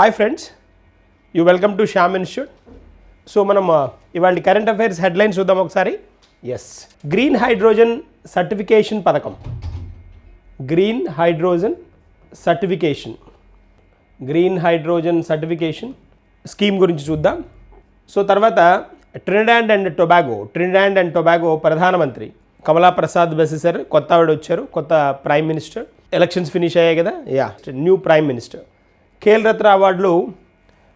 Hi friends you welcome to Shyam institute so మనం uh, ఇవాళ current affairs headlines చూద్దాం ఒకసారి. ఎస్ గ్రీన్ హైడ్రోజన్ సర్టిఫికేషన్ పథకం. Green hydrogen certification green hydrogen certification scheme గురించి చూద్దాం. So తర్వాత Trinidad and Tobago Trinidad and Tobago ప్రధానమంత్రి కమలా ప్రసాద్ బెసిసర్ కొత్త ఆవిడ వచ్చారు కొత్త ప్రైమ్ మినిస్టర్ ఎలక్షన్స్ ఫినిష్ అయ్యాయి కదా? Ya new prime minister Khel Ratna అవార్డులు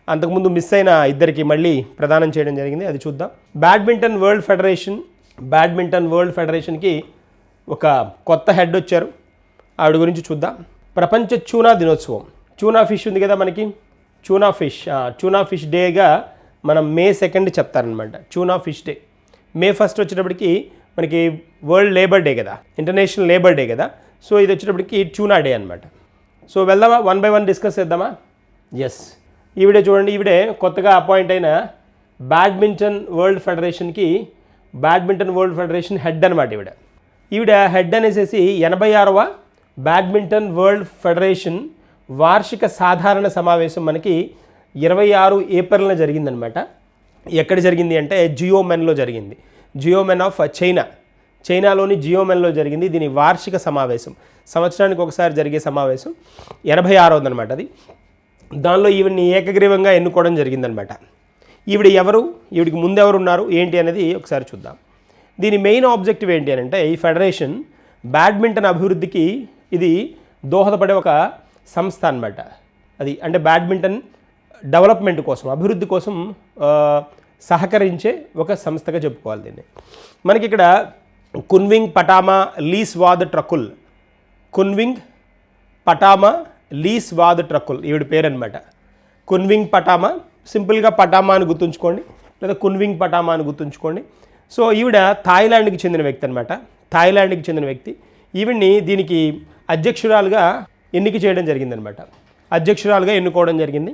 అంతకుముందు మిస్ అయిన ఇద్దరికి మళ్ళీ ప్రదానం చేయడం జరిగింది. అది చూద్దాం. Badminton world federation badminton world ఫెడరేషన్కి ఒక కొత్త హెడ్ వచ్చారు. ఆవిడ గురించి చూద్దాం. ప్రపంచ చూనా దినోత్సవం. చూనా ఫిష్ ఉంది కదా మనకి? చూనా ఫిష్ చూనా ఫిష్ డేగా మనం మే సెకండ్ చెప్తారనమాట tuna fish day. May first వచ్చేటప్పటికి మనకి వరల్డ్ లేబర్ డే కదా. ఇంటర్నేషనల్ లేబర్ డే కదా. సో ఇది వచ్చేటప్పటికి చూనా డే అనమాట సో వెళ్దామా? వన్ బై వన్ డిస్కస్ చేద్దామా? ఎస్ ఈవిడే చూడండి ఈవిడే కొత్తగా అపాయింట్ అయిన బ్యాడ్మింటన్ వరల్డ్ ఫెడరేషన్కి బ్యాడ్మింటన్ వరల్డ్ ఫెడరేషన్ హెడ్ అనమాట ఈవిడ. ఈవిడ హెడ్ అనేసేసి ఎనభై ఆరవ బ్యాడ్మింటన్ వరల్డ్ ఫెడరేషన్ వార్షిక సాధారణ సమావేశం మనకి ఇరవై ఆరు ఏప్రిల్న జరిగిందనమాట ఎక్కడ జరిగింది అంటే జియోమెన్లో జరిగింది. జియోమెన్ ఆఫ్ చైనా చైనాలోని జియోమెన్లో జరిగింది. దీని వార్షిక సమావేశం. సంవత్సరానికి ఒకసారి జరిగే సమావేశం ఎనభై ఆరోదనమాట అది. దానిలో ఈవిడ్ని ఏకగ్రీవంగా ఎన్నుకోవడం జరిగిందనమాట. ఈవిడ ఎవరు? ఈవిడికి ముందెవరు ఉన్నారు? ఏంటి అనేది ఒకసారి చూద్దాం. దీని మెయిన్ ఆబ్జెక్టివ్ ఏంటి అని అంటే ఈ ఫెడరేషన్ బ్యాడ్మింటన్ అభివృద్ధికి ఇది దోహదపడే ఒక సంస్థ అనమాట అది అంటే బ్యాడ్మింటన్ డెవలప్మెంట్ కోసం అభివృద్ధి కోసం సహకరించే ఒక సంస్థగా చెప్పుకోవాలి దీన్ని. మనకి ఇక్కడ కున్వింగ్ పటామా లీస్ వాద్ ట్రకుల్. కున్వింగ్ పటామా లీస్ వాద్ ట్రకుల్ ఈవిడ పేరనమాట కున్వింగ్ పటామా? సింపుల్గా పటామా అని గుర్తుంచుకోండి. లేదా కున్వింగ్ పటామా అని గుర్తుంచుకోండి. సో ఈవిడ థాయిలాండ్కి చెందిన వ్యక్తి అనమాట థాయిలాండ్కి చెందిన వ్యక్తి. ఈవిడ్ని దీనికి అధ్యక్షురాలుగా ఎన్నిక చేయడం జరిగిందనమాట అధ్యక్షురాలుగా ఎన్నుకోవడం జరిగింది.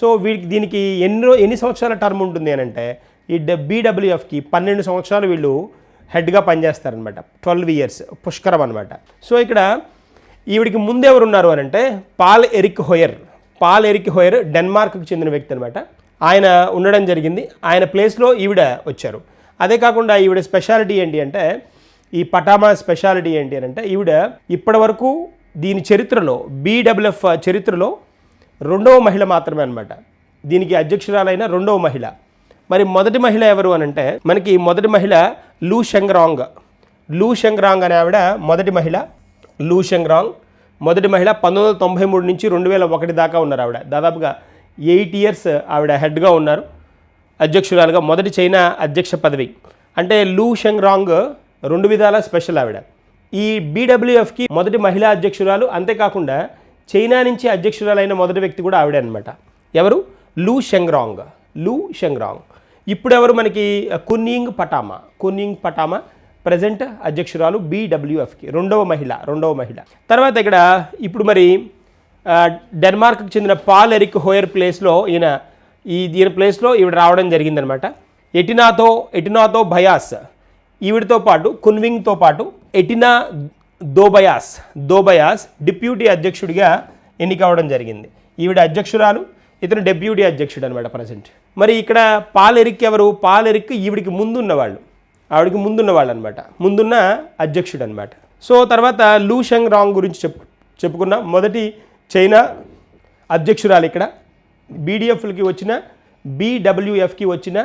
సో వీడికి దీనికి ఎన్నో ఎన్ని సంవత్సరాల టర్మ్ ఉంటుంది అని అంటే ఈ బీడబ్ల్యూఎఫ్కి పన్నెండు సంవత్సరాలు వీళ్ళు హెడ్గా పనిచేస్తారనమాట ట్వెల్వ్ ఇయర్స్ పుష్కరం అనమాట సో ఇక్కడ ఈవిడికి ముందెవరు ఉన్నారు అని అంటే Paul Erik Hoyer. Paul Erik Hoyer డెన్మార్క్కి చెందిన వ్యక్తి అనమాట ఆయన ఉండడం జరిగింది. ఆయన ప్లేస్లో ఈవిడ వచ్చారు. అదే కాకుండా ఈవిడ స్పెషాలిటీ ఏంటి అంటే ఈ పటామా స్పెషాలిటీ ఏంటి అని అంటే ఈవిడ ఇప్పటివరకు దీని చరిత్రలో బీడబ్ల్యూఎఫ్ చరిత్రలో రెండవ మహిళ మాత్రమే అనమాట దీనికి అధ్యక్షురాలైన రెండవ మహిళ. మరి మొదటి మహిళ ఎవరు అని అంటే మనకి మొదటి మహిళ లూ షెంగ్రాంగ్. లూ షెంగ్రాంగ్ అనే ఆవిడ మొదటి మహిళ. లూ షెంగ్రాంగ్ మొదటి మహిళ పంతొమ్మిది వందల తొంభై మూడు నుంచి రెండు వేల ఒకటి దాకా ఉన్నారు ఆవిడ. దాదాపుగా ఎయిట్ ఇయర్స్ ఆవిడ హెడ్గా ఉన్నారు. అధ్యక్షురాలుగా మొదటి చైనా అధ్యక్ష పదవి. అంటే లూ షెంగ్రాంగ్ రెండు విధాల స్పెషల్ ఆవిడ. ఈ బీడబ్ల్యూఎఫ్కి మొదటి మహిళా అధ్యక్షురాలు అంతేకాకుండా చైనా నుంచి అధ్యక్షురాలైన మొదటి వ్యక్తి కూడా ఆవిడే అనమాట ఎవరు? లూ షెంగ్రాంగ్ లూ షెంగ్రాంగ్ ఇప్పుడు ఎవరు మనకి? కున్నింగ్ పటామా. కున్నింగ్ పటామా ప్రజెంట్ అధ్యక్షురాలు బీడబ్ల్యూఎఫ్కి రెండవ మహిళ రెండవ మహిళ. తర్వాత ఇక్కడ ఇప్పుడు మరి డెన్మార్క్కి చెందిన పాల్ ఎరిక్ హోయర్ ప్లేస్లో ఈయన ఈ దీని ప్లేస్లో ఈవిడ రావడం జరిగిందనమాట. ఎటినాతో ఎటినాతో భయాస్ ఈవిడతో పాటు కున్వింగ్తో పాటు ఎటినా దోబయాస్ దోబయాస్ డిప్యూటీ అధ్యక్షుడిగా ఎన్నికవడం జరిగింది. ఈవిడ అధ్యక్షురాలు ఇతను డెప్యూటీ అధ్యక్షుడు అనమాట ప్రజెంట్ మరి ఇక్కడ పాల్ ఎరిక్ ఎవరు? పాల్ ఎరిక్ ఈవిడికి ముందు ఉన్నవాళ్ళు ఆవిడకి ముందున్న వాళ్ళు అనమాట ముందున్న అధ్యక్షుడు అనమాట సో తర్వాత లూ షంగ్ రాంగ్ గురించి చెప్పు చెప్పుకున్న మొదటి చైనా అధ్యక్షురాలు ఇక్కడ. బీడిఎఫ్లకి వచ్చిన బీడబ్ల్యూఎఫ్కి వచ్చిన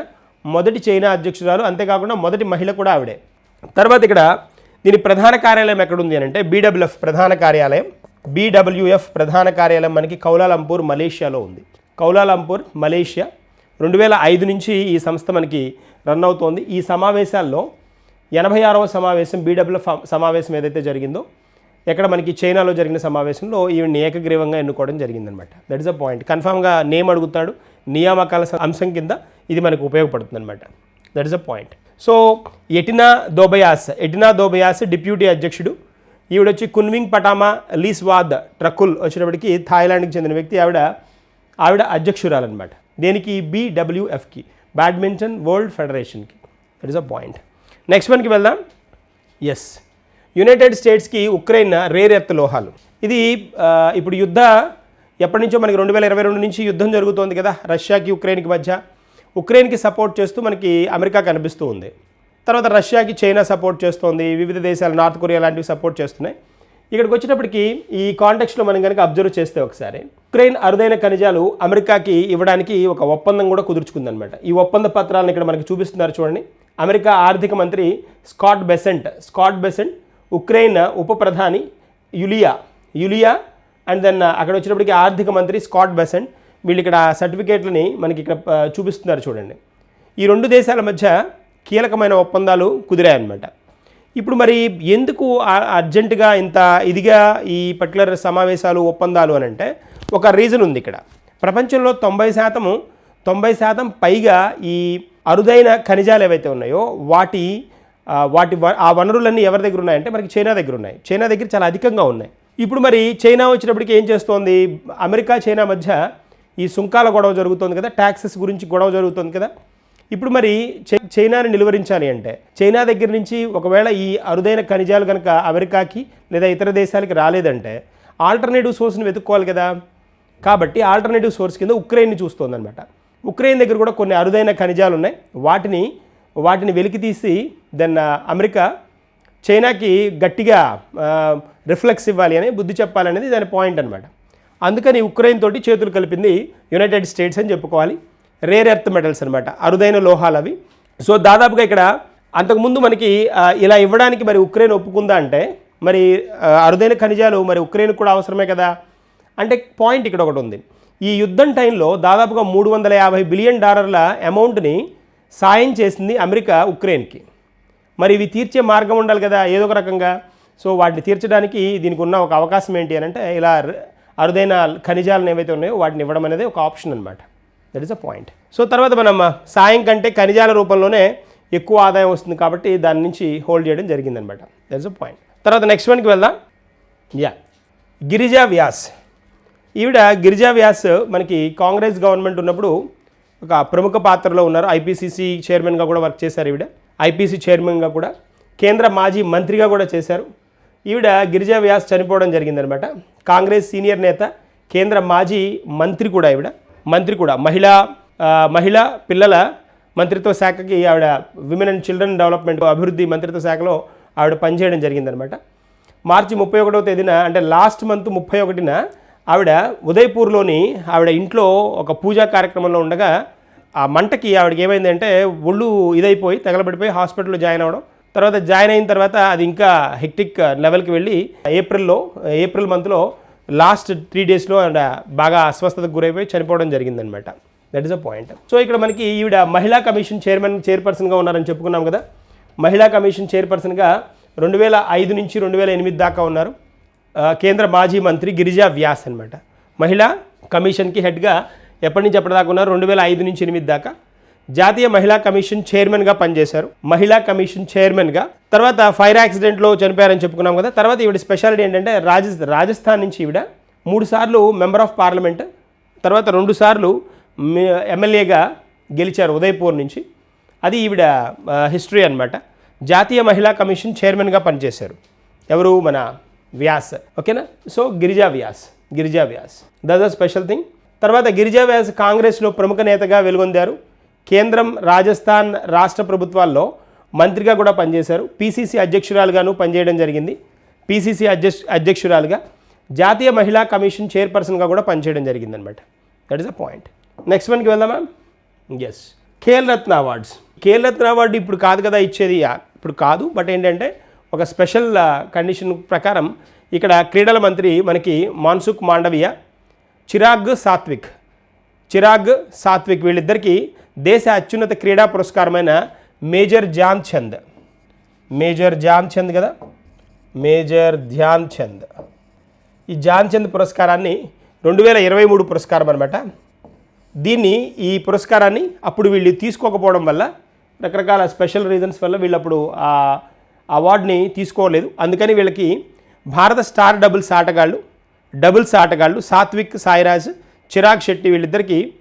మొదటి చైనా అధ్యక్షురాలు అంతేకాకుండా మొదటి మహిళ కూడా ఆవిడే. తర్వాత ఇక్కడ దీని ప్రధాన కార్యాలయం ఎక్కడుంది అని అంటే బీడబ్ల్యూఎఫ్ ప్రధాన కార్యాలయం. బీడబ్ల్యూఎఫ్ ప్రధాన కార్యాలయం మనకి కౌలాలంపూర్ మలేషియాలో ఉంది. Kuala Lumpur Malaysia. రెండు వేల ఐదు నుంచి ఈ సంస్థ మనకి రన్ అవుతోంది. ఈ సమావేశాల్లో ఎనభై ఆరవ సమావేశం బీడబ్ల్యూ సమావేశం ఏదైతే జరిగిందో ఎక్కడ మనకి చైనాలో జరిగిన సమావేశంలో ఈవిడ్ని ఏకగ్రీవంగా ఎన్నుకోవడం జరిగిందనమాట. దట్ ఇస్ అ పాయింట్ కన్ఫామ్గా నేమ్ అడుగుతాడు. నియామకాల అంశం కింద ఇది మనకు ఉపయోగపడుతుంది అనమాట that is a point so ఎటినా దోబయాస్ ఎటినా దోబయాస్ డిప్యూటీ అధ్యక్షుడు ఈవిడొచ్చి కున్వింగ్ పటామా లీస్వాద్ ట్రకుల్ వచ్చేటప్పటికి థాయిలాండ్కి చెందిన వ్యక్తి ఆవిడ ఆవిడ అధ్యక్షురాలన్నమాట దేనికి? బీడబ్ల్యూఎఫ్కి. Badminton world ఫెడరేషన్కి. That is a point next వన్కి వెళ్దాం. ఎస్ యునైటెడ్ స్టేట్స్కి ఉక్రెయిన్ రేర్ ఎర్త్ లోహాలు. ఇది ఇప్పుడు యుద్ధ ఎప్పటి నుంచో మనకి రెండు వేల ఇరవై రెండు నుంచి యుద్ధం జరుగుతోంది కదా రష్యాకి ఉక్రెయిన్కి మధ్య. ఉక్రెయిన్కి సపోర్ట్ చేస్తూ మనకి అమెరికా కనిపిస్తూ ఉంది. తర్వాత రష్యాకి చైనా సపోర్ట్ చేస్తోంది. వివిధ దేశాలు నార్త్ కొరియా లాంటివి సపోర్ట్ చేస్తున్నాయి. ఇక్కడికి వచ్చేటప్పటికి ఈ కాంటెక్స్లో మనం కనుక అబ్జర్వ్ చేస్తే ఒకసారి ఉక్రెయిన్ అరుదైన ఖనిజాలు అమెరికాకి ఇవ్వడానికి ఒక ఒప్పందం కూడా కుదుర్చుకుందనమాట. ఈ ఒప్పంద పత్రాలను ఇక్కడ మనకి చూపిస్తున్నారు చూడండి. అమెరికా ఆర్థిక మంత్రి Scott Bessent Scott Bessent Ukraine ఉప ప్రధాని యులియా యులియా అండ్ దెన్ అక్కడ వచ్చినప్పటికి ఆర్థిక మంత్రి స్కాట్ బెసెంట్ వీళ్ళు ఇక్కడ సర్టిఫికేట్లని మనకి ఇక్కడ చూపిస్తున్నారు చూడండి. ఈ రెండు దేశాల మధ్య కీలకమైన ఒప్పందాలు కుదిరాయన్నమాట. ఇప్పుడు మరి ఎందుకు అర్జెంటుగా ఇంత ఇదిగా ఈ పర్టికులర్ సమావేశాలు ఒప్పందాలు అని అంటే ఒక రీజన్ ఉంది ఇక్కడ. ప్రపంచంలో తొంభై శాతము తొంభై శాతం పైగా ఈ అరుదైన ఖనిజాలు ఏవైతే ఉన్నాయో వాటి వాటి వ- ఆ వనరులన్నీ ఎవరి దగ్గర ఉన్నాయంటే మనకి చైనా దగ్గర ఉన్నాయి. చైనా దగ్గర చాలా అధికంగా ఉన్నాయి. ఇప్పుడు మరి చైనా వచ్చినప్పటికి ఏం చేస్తోంది? అమెరికా చైనా మధ్య ఈ సుంకాల గొడవ జరుగుతోంది కదా ట్యాక్సెస్ గురించి గొడవ జరుగుతుంది కదా. ఇప్పుడు మరి చైనాని నిలువరించాలి అంటే చైనా దగ్గర నుంచి ఒకవేళ ఈ అరుదైన ఖనిజాలు కనుక అమెరికాకి లేదా ఇతర దేశాలకి రాలేదంటే ఆల్టర్నేటివ్ సోర్స్ని వెతుక్కోవాలి కదా. కాబట్టి ఆల్టర్నేటివ్ సోర్స్ కింద ఉక్రెయిన్ని చూస్తోందనమాట ఉక్రెయిన్ దగ్గర కూడా కొన్ని అరుదైన ఖనిజాలు ఉన్నాయి. వాటిని వాటిని వెలికి తీసి దెన్ అమెరికా చైనాకి గట్టిగా రిఫ్లెక్స్ ఇవ్వాలి అని బుద్ధి చెప్పాలనేది దాని పాయింట్ అనమాట అందుకని ఉక్రెయిన్ తోటి చేతులు కలిపింది యునైటెడ్ స్టేట్స్ అని చెప్పుకోవాలి. రేర్ ఎర్త్ మెటల్స్ అనమాట అరుదైన లోహాలు అవి సో దాదాపుగా ఇక్కడ అంతకుముందు మనకి ఇలా ఇవ్వడానికి మరి ఉక్రెయిన్ ఒప్పుకుందా అంటే మరి అరుదైన ఖనిజాలు మరి ఉక్రెయిన్ కూడా అవసరమే కదా? అంటే పాయింట్ ఇక్కడ ఒకటి ఉంది. ఈ యుద్ధం టైంలో దాదాపుగా మూడు వందల యాభై బిలియన్ డాలర్ల అమౌంట్ని సాయం చేసింది అమెరికా ఉక్రెయిన్కి. మరి ఇవి తీర్చే మార్గం ఉండాలి కదా ఏదో ఒక రకంగా. సో వాటిని తీర్చడానికి దీనికి ఉన్న ఒక అవకాశం ఏంటి అని అంటే ఇలా అరుదైన ఖనిజాలను ఏవైతే ఉన్నాయో వాటిని ఇవ్వడం అనేది ఒక ఆప్షన్ అనమాట that is a point so తర్వాత మనం సాయం కంటే ఖనిజాల రూపంలోనే ఎక్కువ ఆదాయం వస్తుంది కాబట్టి దాని నుంచి హోల్డ్ చేయడం జరిగిందనమాట. దట్ ఇస్ అ పాయింట్ తర్వాత నెక్స్ట్ వన్కి వెళ్దాం. యా గిరిజా వ్యాస్. ఈవిడ గిరిజా వ్యాస్ మనకి కాంగ్రెస్ గవర్నమెంట్ ఉన్నప్పుడు ఒక ప్రముఖ పాత్రలో ఉన్నారు. ఐపీసీసీ చైర్మన్గా కూడా వర్క్ చేశారు ఈవిడ. ఐపీసీ చైర్మన్గా కూడా కేంద్ర మాజీ మంత్రిగా కూడా చేశారు. ఈవిడ గిరిజా వ్యాస్ చనిపోవడం జరిగిందనమాట. కాంగ్రెస్ సీనియర్ నేత కేంద్ర మాజీ మంత్రి కూడా ఈవిడ. మంత్రి కూడా మహిళా మహిళ పిల్లల మంత్రిత్వ శాఖకి ఆవిడ విమెన్ అండ్ చిల్డ్రన్ డెవలప్మెంట్ అభివృద్ధి మంత్రిత్వ శాఖలో ఆవిడ పనిచేయడం జరిగిందనమాట. మార్చి ముప్పై ఒకటవ తేదీన అంటే లాస్ట్ మంత్ ముప్పై ఒకటిన ఆవిడ ఉదయపూర్లోని ఆవిడ ఇంట్లో ఒక పూజా కార్యక్రమంలో ఉండగా ఆ మంటకి ఆవిడకి ఏమైందంటే ఒళ్ళు ఇదైపోయి తగలబడిపోయి హాస్పిటల్లో జాయిన్ అవ్వడం. తర్వాత జాయిన్ అయిన తర్వాత అది ఇంకా హెక్టిక్ లెవెల్కి వెళ్ళి ఏప్రిల్లో ఏప్రిల్ మంత్లో లాస్ట్ త్రీ డేస్లో ఆవిడ బాగా అస్వస్థతకు గురైపోయి చనిపోవడం జరిగిందనమాట that is a point so ఇక్కడ మనకి ఈవిడ మహిళా కమిషన్ చైర్మన్ చైర్పర్సన్గా ఉన్నారని చెప్పుకున్నాం కదా. మహిళా కమిషన్ చైర్పర్సన్గా రెండు వేల ఐదు నుంచి రెండు వేల ఎనిమిది దాకా ఉన్నారు. కేంద్ర మాజీ మంత్రి గిరిజా వ్యాస్ అనమాట మహిళా కమిషన్కి హెడ్గా ఎప్పటి నుంచి ఎప్పటిదాకా ఉన్నారు? రెండు వేల ఐదు నుంచి ఎనిమిది దాకా. జాతీయ మహిళా కమిషన్ చైర్మన్గా పనిచేశారు. మహిళా కమిషన్ చైర్మన్గా తర్వాత ఫైర్ యాక్సిడెంట్లో చనిపోయారని చెప్పుకున్నాం కదా తర్వాత ఈవిడ స్పెషాలిటీ ఏంటంటే రాజ రాజస్థాన్ నుంచి ఈవిడ మూడు సార్లు మెంబర్ ఆఫ్ పార్లమెంట్ తర్వాత రెండుసార్లు ఎమ్మెల్యేగా గెలిచారు ఉదయపూర్ నుంచి. అది ఈవిడ హిస్టరీ అన్నమాట. జాతీయ మహిళా కమిషన్ చైర్మన్గా పనిచేశారు. ఎవరు? మన వ్యాస్. ఓకేనా? So Girija Vyas Girija Vyas. That a special thing తర్వాత గిరిజా వ్యాస్ కాంగ్రెస్లో ప్రముఖ నేతగా వెలుగొందారు. కేంద్రం రాజస్థాన్ రాష్ట్ర ప్రభుత్వాల్లో మంత్రిగా కూడా పనిచేశారు. పీసీసీ అధ్యక్షురాలుగాను పనిచేయడం జరిగింది. పీసీసీ అధ్యక్ష అధ్యక్షురాలుగా జాతీయ మహిళా కమిషన్ చైర్పర్సన్గా కూడా పనిచేయడం జరిగిందనమాట that is a point next వన్కి వెళ్దామా? Yes Khel Ratna awards Khel Ratna award ఇప్పుడు కాదు కదా ఇచ్చేది. ఇప్పుడు కాదు. బట్ ఏంటంటే ఒక స్పెషల్ కండిషన్ ప్రకారం ఇక్కడ క్రీడల మంత్రి మనకి మాన్సుఖ్ మాండవియ చిరాగ్ సాత్విక్ చిరాగ్ సాత్విక్ వీళ్ళిద్దరికీ దేశ అత్యున్నత క్రీడా పురస్కారమైన మేజర్ ధ్యాన్ చంద్. మేజర్ ధ్యాన్ చంద్ కదా? మేజర్ ధ్యాన్ చంద్. ఈ ధ్యాన్ చంద్ పురస్కారాన్ని రెండు వేల ఇరవై మూడు పురస్కారం అనమాట దీన్ని ఈ పురస్కారాన్ని అప్పుడు వీళ్ళు తీసుకోకపోవడం వల్ల రకరకాల స్పెషల్ రీజన్స్ వల్ల వీళ్ళు అప్పుడు ఆ అవార్డుని తీసుకోలేదు. అందుకని వీళ్ళకి భారత స్టార్ డబుల్స్ ఆటగాళ్ళు డబుల్స్ ఆటగాళ్ళు సాత్విక్ సాయిరాజ్ చిరాగ్ శెట్టి వీళ్ళిద్దరికీ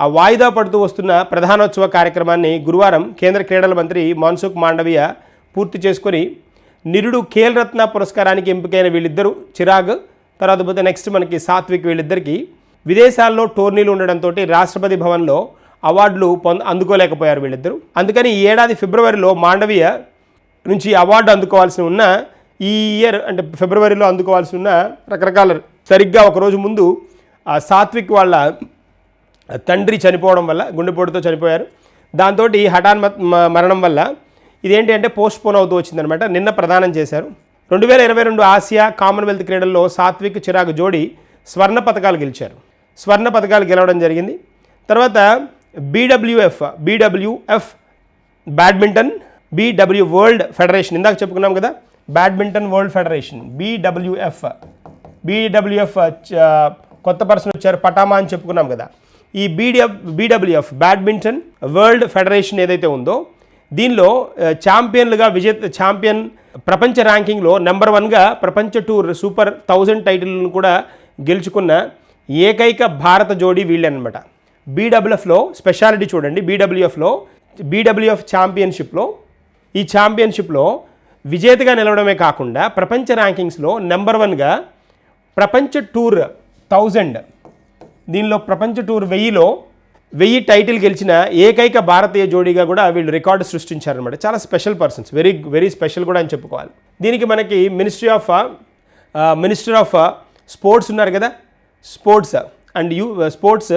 ఆ వాయిదా పడుతూ వస్తున్న ప్రధానోత్సవ కార్యక్రమాన్ని గురువారం కేంద్ర క్రీడల మంత్రి మాన్సుఖ్ మాండవీయ పూర్తి చేసుకొని నిరుడు ఖేల్ రత్న పురస్కారానికి ఎంపికైన వీళ్ళిద్దరూ చిరాగ్ తర్వాత పోతే నెక్స్ట్ మనకి సాత్విక్ వీళ్ళిద్దరికీ విదేశాల్లో టోర్నీలు ఉండడంతో రాష్ట్రపతి భవన్లో అవార్డులు పొంద అందుకోలేకపోయారు వీళ్ళిద్దరూ. అందుకని ఈ ఏడాది ఫిబ్రవరిలో మాండవీయ నుంచి అవార్డు అందుకోవాల్సి ఉన్న ఈ ఇయర్ అంటే ఫిబ్రవరిలో అందుకోవాల్సి ఉన్న రకరకాల సరిగ్గా ఒకరోజు ముందు ఆ సాత్విక్ వాళ్ళ తండ్రి చనిపోవడం వల్ల గుండెపోటుతో చనిపోయారు. దాంతో హఠాన్ మరణం వల్ల ఇదేంటి అంటే పోస్ట్ పోన్ అవుతూ వచ్చిందనమాట నిన్న ప్రదానం చేశారు. రెండు వేల ఇరవై రెండు ఆసియా కామన్వెల్త్ క్రీడల్లో సాత్విక్ చిరాగ్ జోడి స్వర్ణ పథకాలు గెలిచారు. స్వర్ణ పథకాలు గెలవడం జరిగింది. తర్వాత BWF BWF badminton BW world federation. ఇందాక చెప్పుకున్నాం కదా badminton world federation BWF BWF కొత్త పర్సన్ వచ్చారు పటామా అని చెప్పుకున్నాం కదా. ఈ BDF BWF badminton world federation ఏదైతే ఉందో దీనిలో ఛాంపియన్లుగా విజేత ఛాంపియన్ ప్రపంచ ర్యాంకింగ్లో నెంబర్ వన్గా ప్రపంచ టూర్ సూపర్ థౌజండ్ టైటిల్ను కూడా గెలుచుకున్న ఏకైక భారత జోడీ వీళ్ళనమాట. బీడబ్ల్యూఎఫ్లో స్పెషాలిటీ చూడండి. బీడబ్ల్యూఎఫ్లో బీడబ్ల్యూఎఫ్ ఛాంపియన్షిప్లో ఈ ఛాంపియన్షిప్లో విజేతగా నిలవడమే కాకుండా ప్రపంచ ర్యాంకింగ్స్లో నెంబర్ వన్గా ప్రపంచ టూర్ థౌజండ్ దీనిలో ప్రపంచ టూర్ వెయ్యిలో వెయ్యి టైటిల్ గెలిచిన ఏకైక భారతీయ జోడీగా కూడా వీళ్ళు రికార్డు సృష్టించారనమాట చాలా special persons. Very very special కూడా అని చెప్పుకోవాలి. దీనికి మనకి ministry of minister of sports ఉన్నారు కదా? Sports and you sports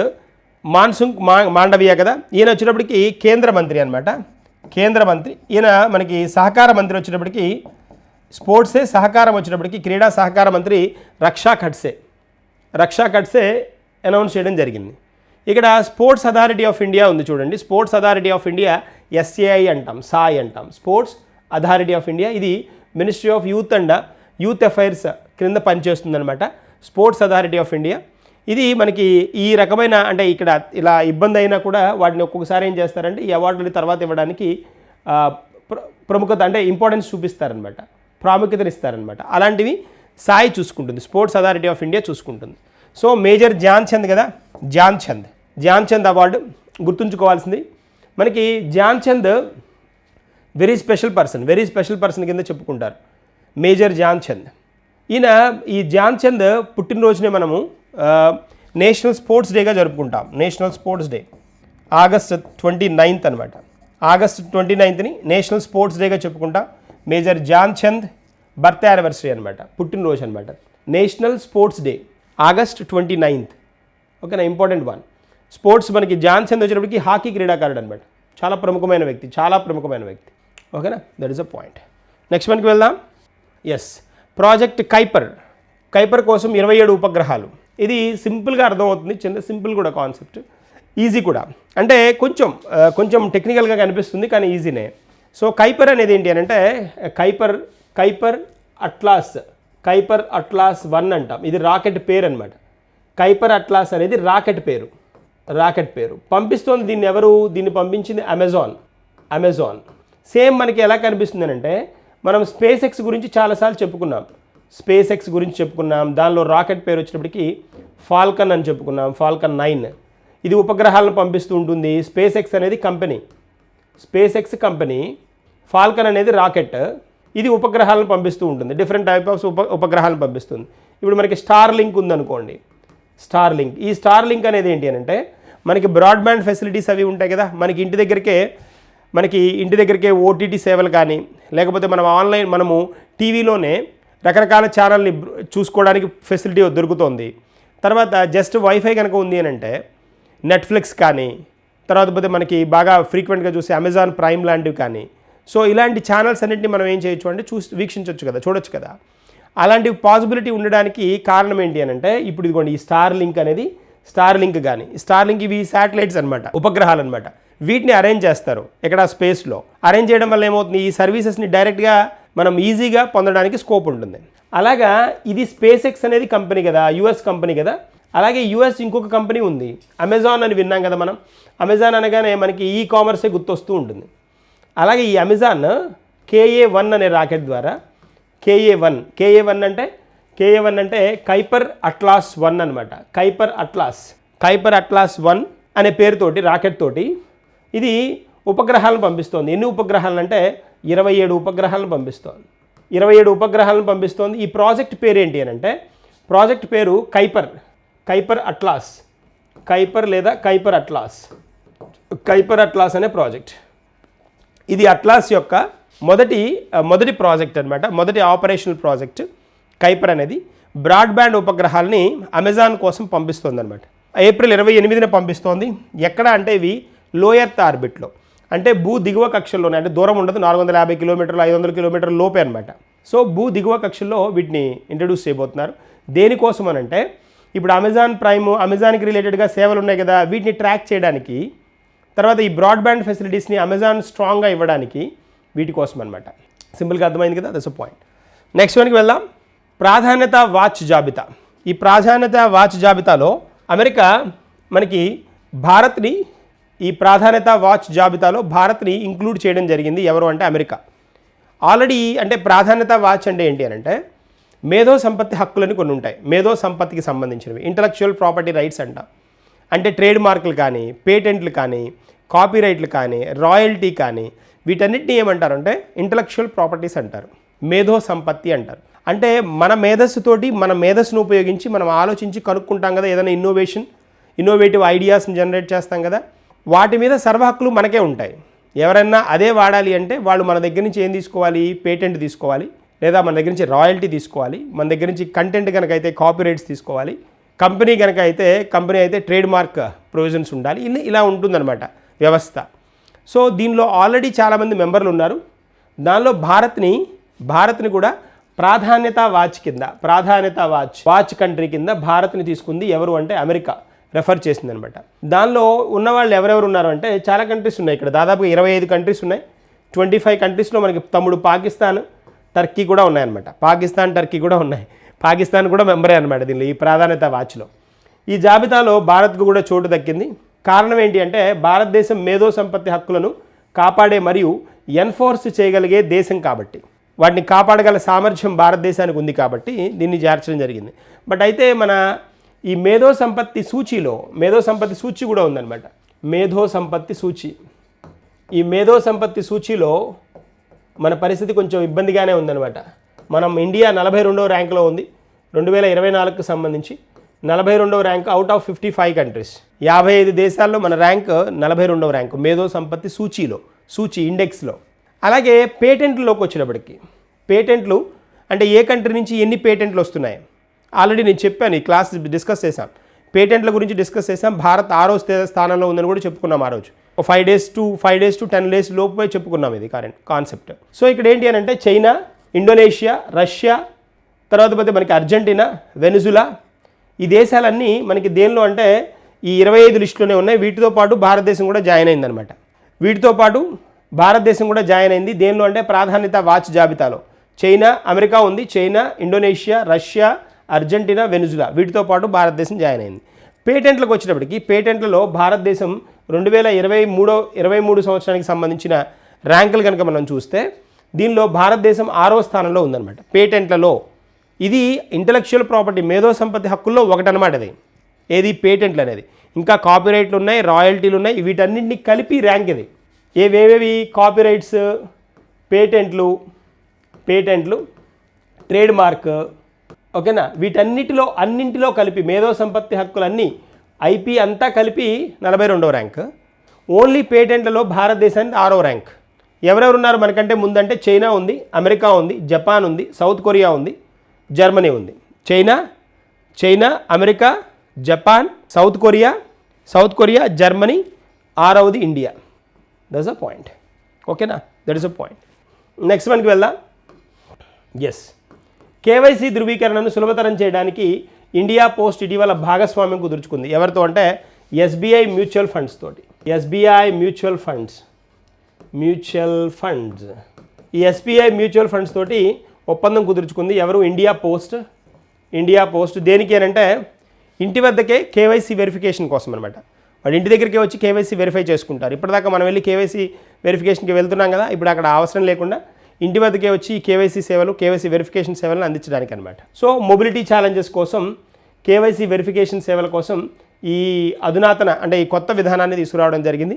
Mansukh మా మాండవీయ కదా? ఈయన వచ్చేటప్పటికి కేంద్ర మంత్రి అనమాట కేంద్ర మంత్రి. ఈయన మనకి సహకార మంత్రి వచ్చేటప్పటికి స్పోర్ట్సే సహకారం వచ్చినప్పటికీ క్రీడా సహకార మంత్రి రక్షా ఖడ్సే. రక్షా ఖడ్సే అనౌన్స్ చేయడం జరిగింది. ఇక్కడ స్పోర్ట్స్ అథారిటీ ఆఫ్ ఇండియా ఉంది చూడండి. Sports authority of India SAI అంటాం సాయ్ అంటాం. స్పోర్ట్స్ అథారిటీ ఆఫ్ ఇండియా ఇది ministry of youth and youth affairs క్రింద పనిచేస్తుందన్నమాట. Sports authority of India. ఇది మనకి ఈ రకమైన అంటే ఇక్కడ ఇలా ఇబ్బంది అయినా కూడా వాటిని ఒక్కొక్కసారి ఏం చేస్తారంటే ఈ అవార్డులు తర్వాత ఇవ్వడానికి ప్ర ప్రముఖత అంటే ఇంపార్టెన్స్ చూపిస్తారనమాట ప్రాముఖ్యతనిస్తారనమాట అలాంటివి సాయి చూసుకుంటుంది. స్పోర్ట్స్ అథారిటీ ఆఫ్ ఇండియా చూసుకుంటుంది. సో మేజర్ ధ్యాన్ చంద్ కదా? ధ్యాన్ చంద్ ధ్యాన్ చంద్ అవార్డు గుర్తుంచుకోవాల్సింది. మనకి Dhyan Chand very special person very special person కింద చెప్పుకుంటారు. మేజర్ ధ్యాన్ చంద్ ఈయన ఈ ధ్యాన్ చంద్ పుట్టినరోజునే మనము నేషనల్ స్పోర్ట్స్ డేగా జరుపుకుంటాం. National sports day August twenty ninth అనమాట ఆగస్ట్ ట్వంటీ నైన్త్ని నేషనల్ స్పోర్ట్స్ డేగా చెప్పుకుంటాం. Major Dhyan Chand birth anniversary అనమాట పుట్టినరోజు అనమాట national sports day August twenty ninth. ఓకేనా ఇంపార్టెంట్ వన్. స్పోర్ట్స్ మనకి జాన్సన్ చంద్ హాకీ క్రీడాకారుడు అనమాట చాలా ప్రముఖమైన వ్యక్తి చాలా ప్రముఖమైన వ్యక్తి. ఓకేనా that is a point. Next మనకి వెళ్దాం. Yes project Kuiper. కైపర్ కోసం ఇరవై ఏడు ఉపగ్రహాలు. ఇది సింపుల్గా అర్థమవుతుంది చిన్న సింపుల్ కూడా కాన్సెప్ట్. ఈజీ కూడా. అంటే కొంచెం కొంచెం టెక్నికల్గా కనిపిస్తుంది కానీ ఈజీనే. సో కైపర్ అనేది ఏంటి అని అంటే Kuiper Kuiper Atlas. Kuiper Atlas one అంటాం. ఇది రాకెట్ పేరు అనమాట కైపర్ అట్లాస్ అనేది రాకెట్ పేరు. రాకెట్ పేరు. పంపిస్తోంది దీన్ని ఎవరు? దీన్ని పంపించింది అమెజాన్. అమెజాన్. సేమ్ మనకి ఎలా కనిపిస్తుంది అంటే మనం స్పేస్ ఎక్స్ గురించి చాలాసార్లు చెప్పుకున్నాం. స్పేస్ ఎక్స్ గురించి చెప్పుకున్నాం. దానిలో రాకెట్ పేరు వచ్చినప్పటికీ ఫాల్కన్ అని చెప్పుకున్నాం. Falcon nine. ఇది ఉపగ్రహాలను పంపిస్తూ ఉంటుంది. స్పేస్ ఎక్స్ అనేది కంపెనీ. SpaceX company. ఫాల్కన్ అనేది రాకెట్. ఇది ఉపగ్రహాలను పంపిస్తూ ఉంటుంది. డిఫరెంట్ టైప్ ఆఫ్ ఉప ఉపగ్రహాలను పంపిస్తుంది. ఇప్పుడు మనకి స్టార్ లింక్ ఉందనుకోండి. స్టార్ లింక్ ఈ స్టార్ లింక్ అనేది ఏంటి అని అంటే మనకి బ్రాడ్బ్యాండ్ ఫెసిలిటీస్ అవి ఉంటాయి కదా. మనకి ఇంటి దగ్గరికే మనకి ఇంటి దగ్గరికే ఓటీటీ సేవలు కానీ లేకపోతే మనం ఆన్లైన్ మనము టీవీలోనే రకరకాల ఛానల్ని చూసుకోవడానికి ఫెసిలిటీ దొరుకుతుంది. తర్వాత జస్ట్ వైఫై కనుక ఉంది అని అంటే నెట్ఫ్లిక్స్ కానీ తర్వాత పోతే మనకి బాగా ఫ్రీక్వెంట్గా చూసే అమెజాన్ ప్రైమ్ లాంటివి కానీ సో ఇలాంటి ఛానల్స్ అన్నింటినీ మనం ఏం చేయొచ్చు అంటే చూసి వీక్షించవచ్చు కదా చూడొచ్చు కదా. అలాంటి పాసిబిలిటీ ఉండడానికి కారణం ఏంటి అని అంటే ఇప్పుడు ఇదిగోండి ఈ స్టార్ లింక్ అనేది స్టార్ లింక్ కానీ స్టార్ లింక్ ఇవి శాటిలైట్స్ అనమాట ఉపగ్రహాలు అనమాట వీటిని అరేంజ్ చేస్తారు ఎక్కడ స్పేస్లో అరేంజ్ చేయడం వల్ల ఏమవుతుంది? ఈ సర్వీసెస్ని డైరెక్ట్గా మనం ఈజీగా పొందడానికి స్కోప్ ఉంటుంది. అలాగా ఇది స్పేస్ ఎక్స్ అనేది కంపెనీ కదా యుఎస్ కంపెనీ కదా. అలాగే యుఎస్ ఇంకొక కంపెనీ ఉంది అమెజాన్ అని విన్నాం కదా మనం. అమెజాన్ అనగానే మనకి ఈ కామర్సే గుర్తొస్తూ ఉంటుంది. అలాగే ఈ అమెజాన్ కేఏ వన్ అనే రాకెట్ ద్వారా కేఏ వన్ కేఏ వన్ అంటే కేఏ వన్ అంటే కైపర్ అట్లాస్ వన్ అనమాట Kuiper Atlas Kuiper Atlas one అనే పేరుతోటి రాకెట్ తోటి ఇది ఉపగ్రహాలను పంపిస్తోంది. ఎన్ని ఉపగ్రహాలు అంటే ఇరవై ఏడు ఉపగ్రహాలను పంపిస్తోంది. ఇరవై ఏడు ఉపగ్రహాలను పంపిస్తోంది. ఈ ప్రాజెక్ట్ పేరు ఏంటి అని అంటే ప్రాజెక్ట్ పేరు కైపర్ కైపర్ అట్లాస్ కైపర్ లేదా కైపర్ అట్లాస్ కైపర్ అట్లాస్ అనే ప్రాజెక్ట్. ఇది అట్లాస్ యొక్క మొదటి మొదటి ప్రాజెక్ట్ అనమాట మొదటి ఆపరేషనల్ ప్రాజెక్ట్ కైపర్ అనేది. బ్రాడ్బ్యాండ్ ఉపగ్రహాలని అమెజాన్ కోసం పంపిస్తుంది అనమాట ఏప్రిల్ ఇరవై ఎనిమిదిన పంపిస్తోంది. ఎక్కడ అంటే ఇవి లోయర్త్ ఆర్బిట్లో అంటే భూ దిగువ కక్షల్లోనే అంటే దూరం ఉండదు నాలుగు వందల యాభై కిలోమీటర్లు ఐదు వందల కిలోమీటర్ల లోపే అనమాట సో భూ దిగువ కక్షల్లో వీటిని ఇంట్రడ్యూస్ చేయబోతున్నారు. దేనికోసం అని అంటే ఇప్పుడు అమెజాన్ ప్రైమ్ అమెజాన్కి రిలేటెడ్గా సేవలు ఉన్నాయి కదా వీటిని ట్రాక్ చేయడానికి తర్వాత ఈ బ్రాడ్బ్యాండ్ ఫెసిలిటీస్ని అమెజాన్ స్ట్రాంగ్గా ఇవ్వడానికి వీటి కోసం అనమాట సింపుల్గా అర్థమైంది కదా? దట్స్ పాయింట్ నెక్స్ట్ వన్కి వెళ్దాం. ప్రాధాన్యత వాచ్ జాబితా. ఈ ప్రాధాన్యత వాచ్ జాబితాలో అమెరికా మనకి భారత్ని ఈ ప్రాధాన్యత వాచ్ జాబితాలో భారత్ని ఇంక్లూడ్ చేయడం జరిగింది. ఎవరు అంటే అమెరికా. ఆల్రెడీ అంటే ప్రాధాన్యత వాచ్ అంటే ఏంటి అని అంటే మేధో సంపత్తి హక్కులని కొన్ని ఉంటాయి. మేధో సంపత్తికి సంబంధించినవి. ఇంటలెక్చువల్ ప్రాపర్టీ రైట్స్ అంట. అంటే ట్రేడ్ మార్కులు కానీ పేటెంట్లు కానీ కాపీరైట్లు కానీ రాయల్టీ కానీ వీటన్నిటిని ఏమంటారంటే ఇంటలెక్చువల్ ప్రాపర్టీస్ అంటారు. మేధో సంపత్తి అంటారు. అంటే మన మేధస్సుతోటి మన మేధస్సును ఉపయోగించి మనం ఆలోచించి కనుక్కుంటాం కదా ఏదైనా ఇన్నోవేషన్ ఇన్నోవేటివ్ ఐడియాస్ని జనరేట్ చేస్తాం కదా. వాటి మీద సర్వ హక్కులు మనకే ఉంటాయి. ఎవరైనా అదే వాడాలి అంటే వాళ్ళు మన దగ్గర నుంచి ఏం తీసుకోవాలి? పేటెంట్ తీసుకోవాలి. లేదా మన దగ్గర నుంచి రాయల్టీ తీసుకోవాలి. మన దగ్గర నుంచి కంటెంట్ కనుక అయితే కాపీరైట్స్ తీసుకోవాలి. కంపెనీ కనుక అయితే కంపెనీ అయితే ట్రేడ్ మార్క్ ప్రొవిజన్స్ ఉండాలి. ఇలా ఇలా ఉంటుందన్నమాట వ్యవస్థ. సో దీనిలో ఆల్రెడీ చాలామంది మెంబర్లు ఉన్నారు. దానిలో భారత్ని భారత్ని కూడా ప్రాధాన్యత వాచ్ కింద ప్రాధాన్యత వాచ్ వాచ్ కంట్రీ కింద భారత్ని తీసుకుంది ఎవరు అంటే అమెరికా రెఫర్ చేసింది అనమాట దానిలో ఉన్న వాళ్ళు ఎవరెవరు ఉన్నారు అంటే చాలా కంట్రీస్ ఉన్నాయి ఇక్కడ. దాదాపుగా ఇరవై ఐదు కంట్రీస్ ఉన్నాయి. ట్వంటీ ఫైవ్ కంట్రీస్లో మనకి తమ్ముడు పాకిస్తాన్ టర్కీ కూడా ఉన్నాయన్నమాట. పాకిస్తాన్ టర్కీ కూడా ఉన్నాయి. పాకిస్తాన్ కూడా మెంబరే అనమాట దీనిలో ఈ ప్రాధాన్యత వాచ్లో. ఈ జాబితాలో భారత్కు కూడా చోటు దక్కింది. కారణం ఏంటి అంటే భారతదేశం మేధో సంపత్తి హక్కులను కాపాడే మరియు ఎన్ఫోర్స్ చేయగలిగే దేశం కాబట్టి. వాటిని కాపాడగల సామర్థ్యం భారతదేశానికి ఉంది కాబట్టి దీన్ని చేర్చడం జరిగింది. బట్ అయితే మన ఈ మేధో సంపత్తి సూచీలో మేధో సంపత్తి సూచి కూడా ఉందన్నమాట. మేధో సంపత్తి సూచి. ఈ మేధో సంపత్తి సూచీలో మన పరిస్థితి కొంచెం ఇబ్బందిగానే ఉందన్నమాట. మనం ఇండియా నలభై రెండవ ర్యాంక్లో ఉంది. రెండు వేల ఇరవై నాలుగుకు సంబంధించి నలభై రెండవ rank out of fifty five countries యాభై ఐదు దేశాల్లో మన ర్యాంక్ నలభై రెండవ ర్యాంక్. మేధో సంపత్తి సూచీలో సూచి ఇండెక్స్లో. అలాగే పేటెంట్లలోకి వచ్చినప్పటికి పేటెంట్లు అంటే ఏ కంట్రీ నుంచి ఎన్ని పేటెంట్లు వస్తున్నాయి? ఆల్రెడీ నేను చెప్పాను ఈ క్లాస్ డిస్కస్ చేశాం. పేటెంట్ల గురించి డిస్కస్ చేసాం భారత్ ఆరో స్థానంలో ఉందని కూడా చెప్పుకున్నాం ఆ రోజు. Five days to five days to ten days లోపే చెప్పుకున్నాం ఇది కరెంట్ కాన్సెప్ట్ సో ఇక్కడ ఏంటి అని అంటే చైనా ఇండోనేషియా రష్యా తర్వాత పోతే మనకి అర్జెంటీనా వెనుజులా. ఈ దేశాలన్నీ మనకి దేనిలో అంటే ఈ ఇరవై ఐదు లిస్టులోనే ఉన్నాయి. వీటితో పాటు భారతదేశం కూడా జాయిన్ అయిందనమాట వీటితో పాటు భారతదేశం కూడా జాయిన్ అయింది. దేనిలో అంటే ప్రాధాన్యత వాచ్ జాబితాలో. చైనా అమెరికా ఉంది. China Indonesia Russia Argentina Venezuela. వీటితో పాటు భారతదేశం జాయిన్ అయింది. పేటెంట్లకు వచ్చేటప్పటికి పేటెంట్లలో భారతదేశం రెండు వేల ఇరవై మూడో ఇరవై మూడు సంవత్సరానికి సంబంధించిన ర్యాంకులు కనుక మనం చూస్తే దీనిలో భారతదేశం ఆరో స్థానంలో ఉందన్నమాట. పేటెంట్లలో ఇది ఇంటలెక్చువల్ ప్రాపర్టీ మేధో సంపత్తి హక్కుల్లో ఒకటనమాట ఇది ఏది? పేటెంట్లు అనేది. ఇంకా కాపీరైట్లు ఉన్నాయి రాయల్టీలు ఉన్నాయి వీటన్నింటినీ కలిపి ర్యాంక్ ఇది. ఏవేవేవి? కాపీరైట్స్ పేటెంట్లు పేటెంట్లు ట్రేడ్ మార్క్ ఓకేనా వీటన్నిటిలో అన్నింటిలో కలిపి మేధో సంపత్తి హక్కులన్నీ ఐపీ అంతా కలిపి నలభై రెండవ ర్యాంక్ ఓన్లీ పేటెంట్లలో భారతదేశానికి ఆరో ర్యాంక్ ఎవరెవరు ఉన్నారు మనకంటే ముందంటే చైనా ఉంది అమెరికా ఉంది జపాన్ ఉంది సౌత్ కొరియా ఉంది జర్మనీ ఉంది. China China America Japan South Korea South Korea Germany ఆరవది ఇండియా. దట్స్ అ పాయింట్ ఓకేనా that is a point next వన్కి వెళ్దాం. ఎస్ కేవైసీ ధృవీకరణను సులభతరం చేయడానికి ఇండియా పోస్ట్ ఇటీవల భాగస్వామ్యం కుదుర్చుకుంది. ఎవరితో? అంటే ఎస్బీఐ మ్యూచువల్ ఫండ్స్ తోటి. SBI mutual funds. Mutual funds. ఈ ఎస్బీఐ మ్యూచువల్ ఫండ్స్ తోటి ఒప్పందం కుదుర్చుకుంది ఎవరు? India post. ఇండియా పోస్ట్ దేనికి అంటే ఇంటి వద్దకే కేవైసీ వెరిఫికేషన్ కోసం అనమాట వాడు ఇంటి దగ్గరికి వచ్చి కేవైసీ వెరిఫై చేసుకుంటారు. ఇప్పటిదాకా మనం వెళ్ళి కేవైసీ వెరిఫికేషన్కి వెళ్తున్నాం కదా ఇప్పుడు అక్కడ అవసరం లేకుండా ఇంటి వద్దకే వచ్చి కేవైసీ సేవలు కేవైసీ వెరిఫికేషన్ సేవలను అందించడానికి అనమాట సో మొబిలిటీ ఛాలెంజెస్ కోసం కేవైసీ వెరిఫికేషన్ సేవల కోసం ఈ అధునాతన అంటే ఈ కొత్త విధానాన్ని తీసుకురావడం జరిగింది.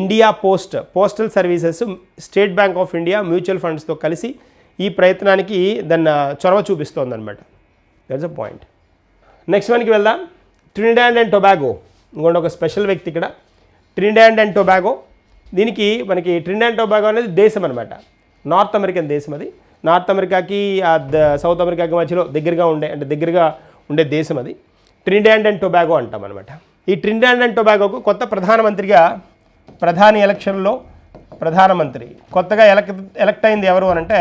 India post postal services state bank of India mutual ఫండ్స్తో కలిసి ఈ ప్రయత్నానికి దాన్ని చొరవ చూపిస్తోందన్నమాట. దట్స్ అ పాయింట్ నెక్స్ట్ వన్కి వెళ్దాం. ట్రినిడాండ్ అండ్ టొబాగో ఇంకోటి ఒక స్పెషల్ వ్యక్తి ఇక్కడ. ట్రినిడాండ్ అండ్ టొబాగో దీనికి మనకి ట్రినిడాండ్ అండ్ టొబాగో అనేది దేశం అనమాట నార్త్ అమెరికన్ దేశం అది. నార్త్ అమెరికాకి సౌత్ అమెరికాకి మధ్యలో దగ్గరగా ఉండే అంటే దగ్గరగా ఉండే దేశం అది. ట్రినిడాండ్ అండ్ టొబాగో అంటాం అనమాట ఈ ట్రినిడాండ్ అండ్ టొబాగోకు కొత్త ప్రధానమంత్రిగా ప్రధాని ఎలక్షన్లో ప్రధానమంత్రి. కొత్తగా ఎలక్ ఎలక్ట్ అయింది ఎవరు అని అంటే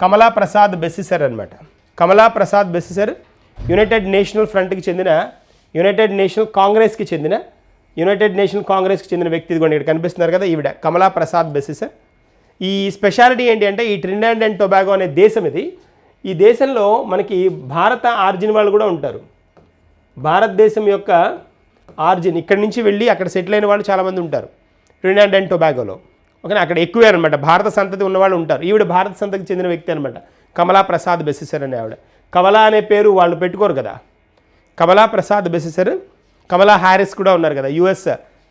కమలా ప్రసాద్ బెసిసర్ అనమాట కమలా ప్రసాద్ బెసిసర్ యునైటెడ్ నేషనల్ ఫ్రంట్కి చెందిన యునైటెడ్ నేషనల్ కాంగ్రెస్కి చెందిన యునైటెడ్ నేషనల్ కాంగ్రెస్కి చెందిన వ్యక్తి ఇదిగోండి ఇక్కడ కనిపిస్తున్నారు కదా ఈవిడ కమలా ప్రసాద్ బెసిసర్ ఈ స్పెషాలిటీ ఏంటి అంటే ఈ ట్రినిడాడ్ అండ్ టొబాగో అనే దేశం ఇది. ఈ దేశంలో మనకి భారత ఆర్జిన్ వాళ్ళు కూడా ఉంటారు. భారతదేశం యొక్క ఆర్జిన్ ఇక్కడి నుంచి వెళ్ళి అక్కడ సెటిల్ అయిన వాళ్ళు చాలామంది ఉంటారు. ట్రినిడాడ్ అండ్ టొబాగోలో ఓకే అక్కడ ఎక్కువే అనమాట భారత సంతతి ఉన్నవాళ్ళు ఉంటారు. ఈవిడ భారత సంతతికి చెందిన వ్యక్తి అనమాట కమలా ప్రసాద్ బెసిసర్ అనే ఆవిడ. కమలా అనే పేరు వాళ్ళు పెట్టుకోరు కదా. కమలా ప్రసాద్ బెసిసర్ కమలా హ్యారిస్ కూడా ఉన్నారు కదా యుఎస్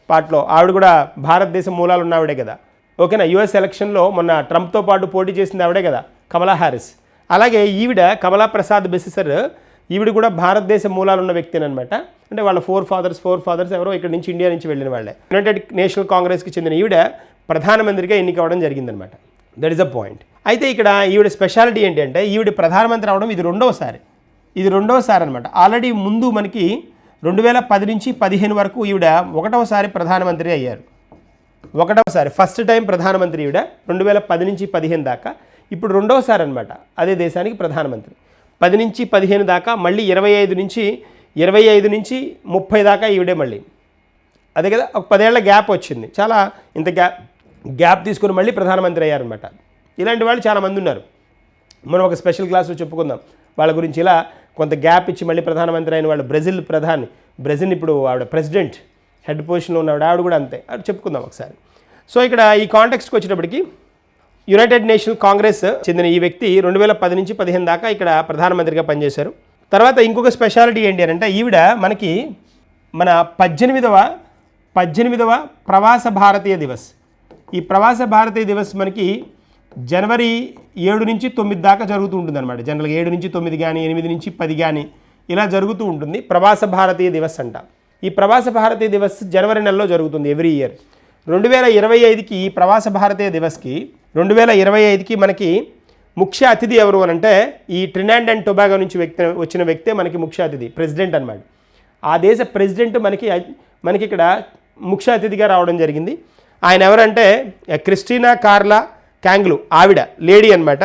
పార్ట్లో. ఆవిడ కూడా భారతదేశం మూలాలు ఉన్న ఆవిడే కదా. ఓకేనా? యుఎస్ ఎలక్షన్లో మొన్న ట్రంప్తో పాటు పోటీ చేసింది ఆవిడే కదా కమలా హ్యారిస్ అలాగే ఈవిడ కమలా ప్రసాద్ బెసిసర్ ఈవిడ కూడా భారతదేశ మూలాలు ఉన్న వ్యక్తి అనమాట అంటే వాళ్ళ ఫోర్ ఫాదర్స్ ఫోర్ ఫాదర్స్ ఎవరో ఇక్కడ నుంచి ఇండియా నుంచి వెళ్ళిన వాళ్ళే. యునైటెడ్ నేషనల్ కాంగ్రెస్కి చెందిన ఈవిడ ప్రధానమంత్రిగా ఎన్నిక అవ్వడం జరిగిందనమాట. దట్ ఈస్ అ పాయింట్ అయితే ఇక్కడ ఈవిడ స్పెషాలిటీ ఏంటంటే ఈవిడ ప్రధానమంత్రి అవడం ఇది రెండవసారి ఇది రెండవసారి అనమాట. ఆల్రెడీ ముందు మనకి రెండు వేల పది నుంచి పదిహేను వరకు ఈవిడ ఒకటవసారి ప్రధానమంత్రి అయ్యారు. ఒకటవసారి ఫస్ట్ టైం ప్రధానమంత్రి ఈవిడ రెండు వేల పది నుంచి పదిహేను దాకా. ఇప్పుడు రెండవసారి అనమాట. అదే దేశానికి ప్రధానమంత్రి. పది నుంచి పదిహేను దాకా మళ్ళీ ఇరవై ఐదు నుంచి ఇరవై ఐదు నుంచి ముప్పై దాకా ఈవిడే మళ్ళీ. అదే కదా ఒక పదేళ్ళ గ్యాప్ వచ్చింది. చాలా ఇంత గ్యాప్ గ్యాప్ తీసుకుని మళ్ళీ ప్రధానమంత్రి అయ్యారనమాట ఇలాంటి వాళ్ళు చాలామంది ఉన్నారు. మనం ఒక స్పెషల్ క్లాస్లో చెప్పుకుందాం. వాళ్ళ గురించి ఇలా కొంత గ్యాప్ ఇచ్చి మళ్ళీ ప్రధానమంత్రి అయిన వాళ్ళు బ్రెజిల్ ప్రధాని బ్రెజిల్ ఇప్పుడు ఆవిడ ప్రెసిడెంట్ హెడ్ పొజిషన్లో ఉన్న ఆవిడ ఆవిడ కూడా అంతే. అది చెప్పుకుందాం ఒకసారి. సో ఇక్కడ ఈ కాంటెక్స్ట్కి వచ్చేటప్పటికి యునైటెడ్ నేషనల్ కాంగ్రెస్ చెందిన ఈ వ్యక్తి రెండు వేల పది నుంచి పదిహేను దాకా ఇక్కడ ప్రధానమంత్రిగా పనిచేశారు. తర్వాత ఇంకొక స్పెషాలిటీ ఏంటి అని అంటే ఈవిడ మనకి మన పద్దెనిమిదవ పద్దెనిమిదవ ప్రవాస భారతీయ దివస్. ఈ ప్రవాస భారతీయ దివస్ మనకి జనవరి ఏడు నుంచి తొమ్మిది దాకా జరుగుతూ ఉంటుంది అనమాట జనరల్గా ఏడు నుంచి తొమ్మిది కానీ ఎనిమిది నుంచి పది కానీ ఇలా జరుగుతూ ఉంటుంది. ప్రవాస భారతీయ దివస్ అంట. ఈ ప్రవాస భారతీయ దివస్ జనవరి నెలలో జరుగుతుంది ఎవ్రీ ఇయర్. రెండు వేల ఇరవై ఐదుకి ఈ ప్రవాస భారతీయ దివస్కి రెండు వేల ఇరవై ఐదుకి మనకి ముఖ్య అతిథి ఎవరు అని అంటే ఈ ట్రినాండ్ అండ్ టొబాగో నుంచి వ్యక్తి వచ్చిన వ్యక్తే మనకి ముఖ్య అతిథి ప్రెసిడెంట్ అనమాట ఆ దేశ ప్రెసిడెంట్ మనకి మనకి ఇక్కడ ముఖ్య అతిథిగా రావడం జరిగింది. ఆయన ఎవరంటే క్రిస్టినా కార్లా కాంగ్లు ఆవిడ లేడీ అన్నమాట.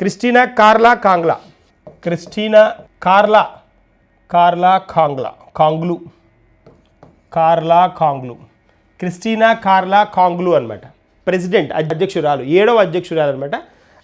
Christina Carla Kangaloo. Christina Carla Carla Kangaloo Kangaloo. Carla Kangaloo. Christina Carla Kangaloo అనమాట ప్రెసిడెంట్ అధ్యక్షురాలు ఏడవ అధ్యక్షురాలు అనమాట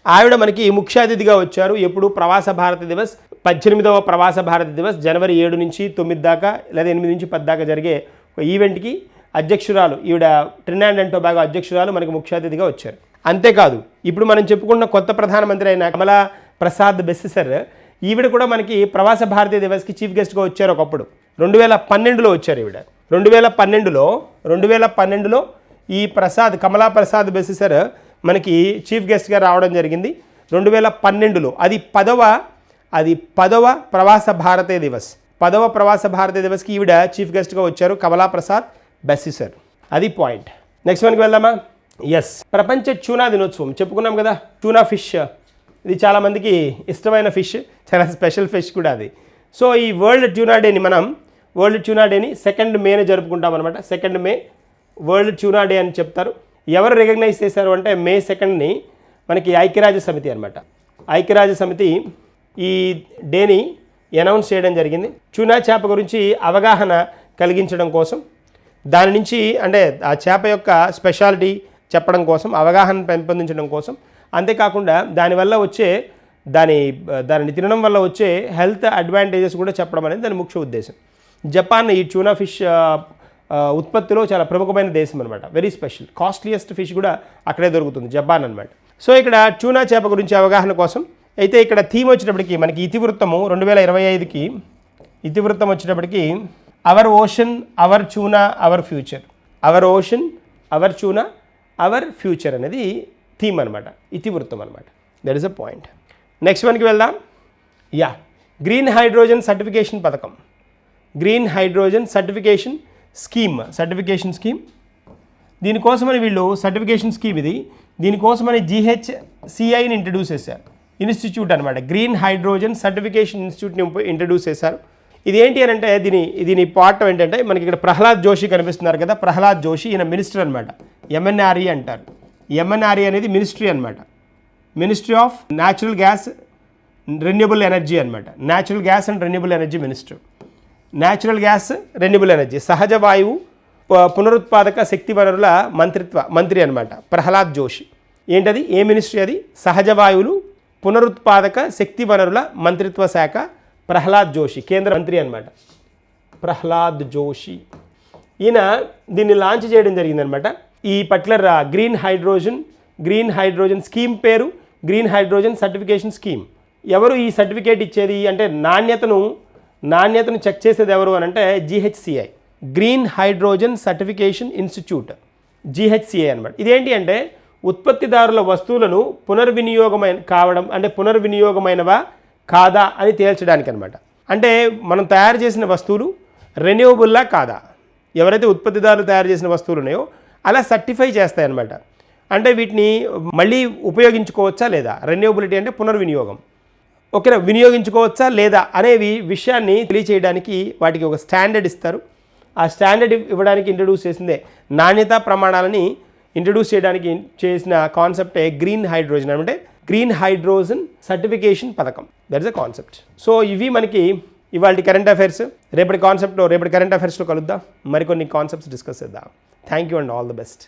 ఆవిడ మనకి ముఖ్య అతిథిగా వచ్చారు. ఎప్పుడు ప్రవాస భారత దివస్ పద్దెనిమిదవ ప్రవాస భారత దివస్ జనవరి ఏడు నుంచి తొమ్మిది దాకా లేదా ఎనిమిది నుంచి పది దాకా జరిగే ఒక ఈవెంట్కి అధ్యక్షురాలు ఈవిడ ట్రినాండ్ అండ్ టొబాగో అధ్యక్షురాలు మనకి ముఖ్య అతిథిగా వచ్చారు. అంతేకాదు ఇప్పుడు మనం చెప్పుకున్న కొత్త ప్రధానమంత్రి అయిన కమలా ప్రసాద్ బెస్సర్ ఈవిడ కూడా మనకి ప్రవాస భారతీయ దివస్కి చీఫ్ గెస్ట్గా వచ్చారు ఒకప్పుడు. రెండు వేల పన్నెండులో వచ్చారు ఈవిడ. రెండు వేల పన్నెండులో రెండు వేల పన్నెండులో ఈ ప్రసాద్ కమలా ప్రసాద్ బెసిసర్ మనకి చీఫ్ గెస్ట్గా రావడం జరిగింది. రెండు వేల పన్నెండులో అది పదవ అది పదవ ప్రవాస భారతీయ దివస్. పదవ ప్రవాస భారతీయ దివస్కి ఈవిడ చీఫ్ గెస్ట్గా వచ్చారు కమలా ప్రసాద్ సార్. అది పాయింట్. నెక్స్ట్ వన్కి వెళ్దామా? ఎస్ ప్రపంచ చూనా దినోత్సవం. చెప్పుకున్నాం కదా చూనా ఫిష్. ఇది చాలామందికి ఇష్టమైన ఫిష్ చాలా స్పెషల్ ఫిష్ కూడా అది. సో ఈ వరల్డ్ ట్యూనా డేని మనం వరల్డ్ ట్యూనా డేని సెకండ్ మేనే జరుపుకుంటాం అనమాట second May world tuna day అని చెప్తారు. ఎవరు రికగ్నైజ్ చేశారు అంటే మే సెకండ్ని మనకి ఐక్యరాజ్య సమితి అనమాట ఐక్యరాజ్య సమితి ఈ డేని అనౌన్స్ చేయడం జరిగింది. చూనా చేప గురించి అవగాహన కలిగించడం కోసం దాని నుంచి అంటే ఆ చేప యొక్క స్పెషాలిటీ చెప్పడం కోసం అవగాహన పెంపొందించడం కోసం అంతేకాకుండా దానివల్ల వచ్చే దాని దానిని తినడం వల్ల వచ్చే హెల్త్ అడ్వాంటేజెస్ కూడా చెప్పడం అనేది దాని ముఖ్య ఉద్దేశం. జపాన్ ఈ ట్యూనా ఫిష్ ఉత్పత్తిలో చాలా ప్రముఖమైన దేశం అనమాట వెరీ స్పెషల్ కాస్ట్లీయెస్ట్ ఫిష్ కూడా అక్కడే దొరుకుతుంది. జపాన్ అనమాట సో ఇక్కడ ట్యూనా చేప గురించి అవగాహన కోసం అయితే ఇక్కడ థీమ్ వచ్చేటప్పటికి మనకి ఇతివృత్తము రెండు వేల ఇరవై ఐదుకి ఇతివృత్తం వచ్చేటప్పటికి our ocean our tuna our future our ocean our tuna our future అనేది థీమ్ అనమాట ఇతివృత్తం అనమాట that is a point next వన్కి వెళ్దాం. యా గ్రీన్ హైడ్రోజన్ సర్టిఫికేషన్ పథకం. Green hydrogen certification scheme certification scheme. దీనికోసమని వీళ్ళు సర్టిఫికేషన్ స్కీమ్ ఇది. దీనికోసమని జిహెచ్సిఐని ఇంట్రడ్యూస్ చేశారు. ఇన్స్టిట్యూట్ అనమాట గ్రీన్ హైడ్రోజన్ సర్టిఫికేషన్ ఇన్స్టిట్యూట్ని ఇంట్రడ్యూస్ చేశారు. ఇది ఏంటి అని అంటే దీని దీని పార్ట్ ఏంటంటే మనకి ఇక్కడ ప్రహ్లాద్ జోషి కనిపిస్తున్నారు కదా. ప్రహ్లాద్ జోషి ఈయన మినిస్టర్ అనమాట ఎంఎన్ఆర్ఈ అంటారు. ఎంఎన్ఆర్ఈ అనేది మినిస్ట్రీ అనమాట ministry of natural gas renewable energy అనమాట natural gas and renewable energy minister natural gas renewable energy సహజ వాయువు పునరుత్పాదక శక్తి వనరుల మంత్రిత్వ మంత్రి అనమాట ప్రహ్లాద్ జోషి. ఏంటది? ఏ మినిస్ట్రీ అది? సహజ వాయువులు పునరుత్పాదక శక్తి వనరుల మంత్రిత్వ శాఖ ప్రహ్లాద్ జోషి కేంద్ర మంత్రి అనమాట ప్రహ్లాద్ జోషి. ఈయన దీన్ని లాంచ్ చేయడం జరిగిందనమాట ఈ particular green hydrogen green hydrogen scheme పేరు గ్రీన్ హైడ్రోజన్ సర్టిఫికేషన్ స్కీమ్. ఎవరు ఈ సర్టిఫికేట్ ఇచ్చేది? అంటే నాణ్యతను నాణ్యతను చెక్ చేసేది ఎవరు అని అంటే GHCI green hydrogen certification institute GHCI అనమాట ఇదేంటి అంటే ఉత్పత్తిదారుల వస్తువులను పునర్వినియోగమైన కావడం అంటే పునర్వినియోగమైనవా కాదా అని తేల్చడానికి అనమాట అంటే మనం తయారు చేసిన వస్తువులు రెన్యూవబుల్లా కాదా? ఎవరైతే ఉత్పత్తిదారులు తయారు చేసిన వస్తువులు ఉన్నాయో అలా సర్టిఫై చేస్తాయన్నమాట. అంటే వీటిని మళ్ళీ ఉపయోగించుకోవచ్చా లేదా? రెన్యూవబిలిటీ అంటే పునర్వినియోగం. ఓకేనా వినియోగించుకోవచ్చా లేదా అనేవి విషయాన్ని తెలియచేయడానికి వాటికి ఒక స్టాండర్డ్ ఇస్తారు. ఆ స్టాండర్డ్ ఇవ్వడానికి ఇంట్రడ్యూస్ చేసిందే నాణ్యతా ప్రమాణాలని ఇంట్రడ్యూస్ చేయడానికి చేసిన కాన్సెప్టే గ్రీన్ హైడ్రోజన్ అంటే గ్రీన్ హైడ్రోజన్ సర్టిఫికేషన్ పథకం. That is a concept so ఇవి మనకి ఇవాళ కరెంట్ అఫైర్స్ రేపటి కాన్సెప్ట్లో రేపటి కరెంట్ అఫైర్స్లో కలుద్దాం. మరికొన్ని కాన్సెప్ట్స్ డిస్కస్ చేద్దాం. Thank you and all the best